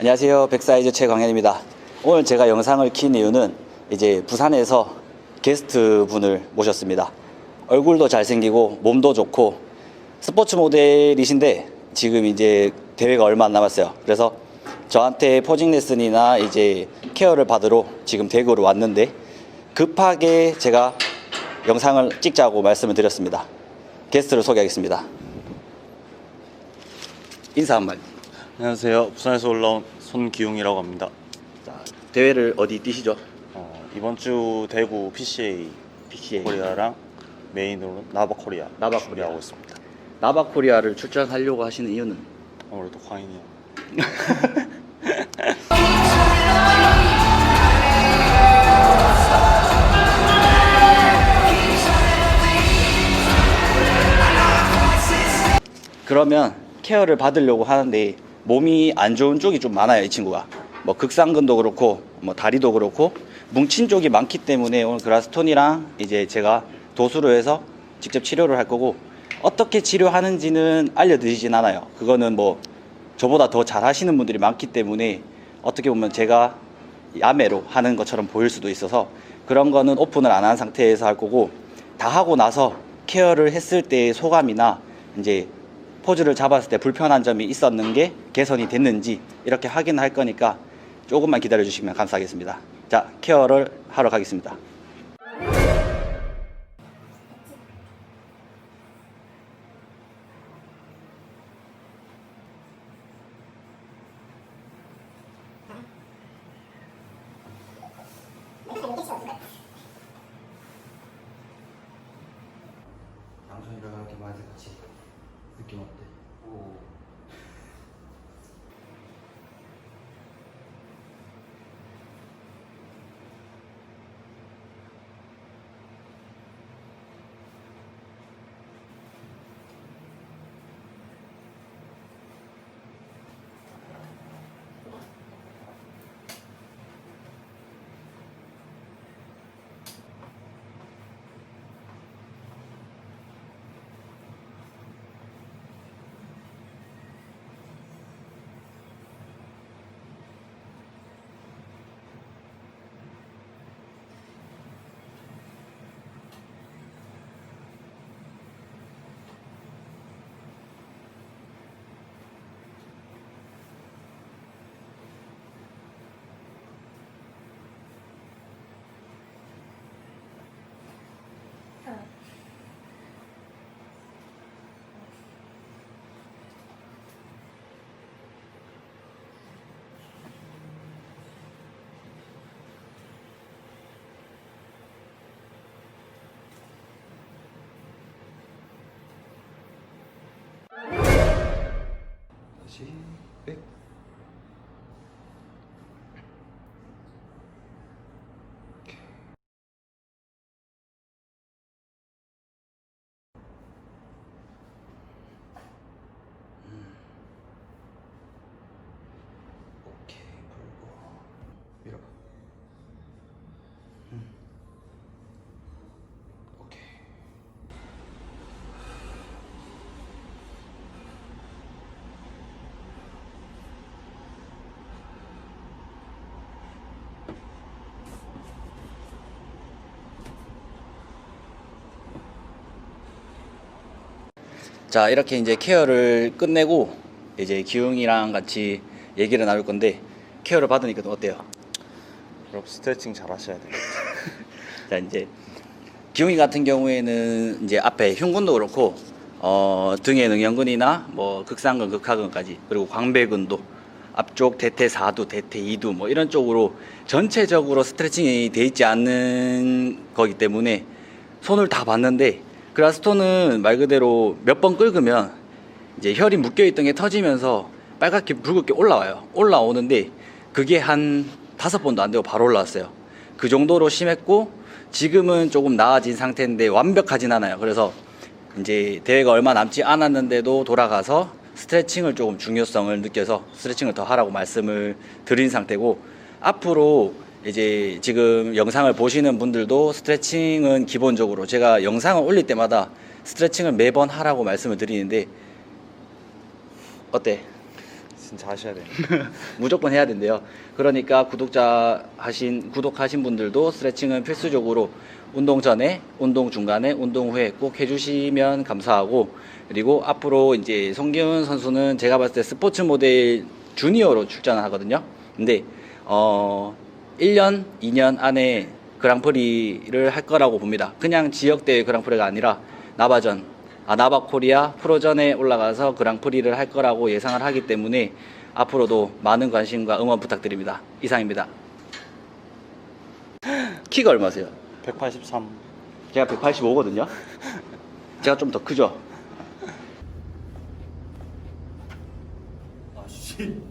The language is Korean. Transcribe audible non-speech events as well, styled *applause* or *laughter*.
안녕하세요. 백사이즈 최광현입니다. 오늘 제가 영상을 킨 이유는 이제 부산에서 게스트 분을 모셨습니다. 얼굴도 잘생기고 몸도 좋고 스포츠 모델이신데 지금 이제 대회가 얼마 안 남았어요. 그래서 저한테 포징 레슨이나 이제 케어를 받으러 지금 대구로 왔는데 급하게 제가 영상을 찍자고 말씀을 드렸습니다. 게스트를 소개하겠습니다. 인사 한 마디. 안녕하세요. 부산에서 올라온 손기웅이라고 합니다. 자, 대회를 어디 뛰시죠? 어, 이번 주 대구 PCA PCA. 코리아랑 메인으로 나바 코리아 나바 준비하고 있습니다. 나바 코리아를 출전하려고 하시는 이유는 아무래도 광인이요. 그러면 케어를 받으려고 하는데 몸이 안 좋은 쪽이 좀 많아요 이 친구가. 뭐 극상근도 그렇고 뭐 다리도 그렇고 뭉친 쪽이 많기 때문에 오늘 그라스톤이랑 이제 제가 도수로 해서 직접 치료를 할 거고 어떻게 치료하는지는 알려드리진 않아요. 그거는 뭐 저보다 더 잘 하시는 분들이 많기 때문에 어떻게 보면 제가 야매로 하는 것처럼 보일 수도 있어서 그런 거는 오픈을 안 한 상태에서 할 거고 다 하고 나서 케어를 했을 때의 소감이나 이제 포즈를 잡았을 때 불편한 점이 있었는 게 개선이 됐는지 이렇게 확인할 거니까 조금만 기다려 주시면 감사하겠습니다. 자, 케어를 하러 가겠습니다. 양손이랑 이렇게 많이 같이 느낌 어때? 오. 다시 백. 오케이 풀고 밀어봐. 음. 오케이. 자 이렇게 이제 케어를 끝내고 이제 기웅이랑 같이 얘기를 나눌 건데 케어를 받으니까 어때요? 여러분 스트레칭 잘 하셔야 돼요. *laughs* 자 이제 기웅이 같은 경우에는 이제 앞에 흉근도 그렇고 어, 등의 능형근이나 뭐 극상근, 극하근까지 그리고 광배근도 앞쪽 대퇴 4두, 대퇴 2두 뭐 이런 쪽으로 전체적으로 스트레칭이 돼 있지 않는 거기 때문에 손을 다 봤는데 그라스톤은 말 그대로 몇 번 긁으면 이제 혈이 묶여 있던 게 터지면서 빨갛게 붉게 올라와요. 올라오는데 그게 한 다섯 번도 안 되고 바로 올라왔어요. 그 정도로 심했고 지금은 조금 나아진 상태인데 완벽하진 않아요. 그래서 이제 대회가 얼마 남지 않았는데도 돌아가서 스트레칭을 조금 중요성을 느껴서 스트레칭을 더 하라고 말씀을 드린 상태고 앞으로 이제 지금 영상을 보시는 분들도 스트레칭은 기본적으로 제가 영상을 올릴 때마다 스트레칭을 매번 하라고 말씀을 드리는데 어때? 진짜 하셔야 돼요. *laughs* 무조건 해야 된대요. 그러니까 구독자 하신 구독하신 분들도 스트레칭은 필수적으로 운동 전에, 운동 중간에, 운동 후에 꼭 해주시면 감사하고 그리고 앞으로 이제 송기훈 선수는 제가 봤을 때 스포츠 모델 주니어로 출전을 하거든요. 근데 어 1년, 2년 안에 그랑프리를 할 거라고 봅니다. 그냥 지역 대회 그랑프리가 아니라 나바전, 아, 나바 코리아 프로전에 올라가서 그랑프리를 할 거라고 예상을 하기 때문에 앞으로도 많은 관심과 응원 부탁드립니다. 이상입니다. 키가 얼마세요? 183. 제가 185거든요. 제가 좀 더 크죠? 아 씨.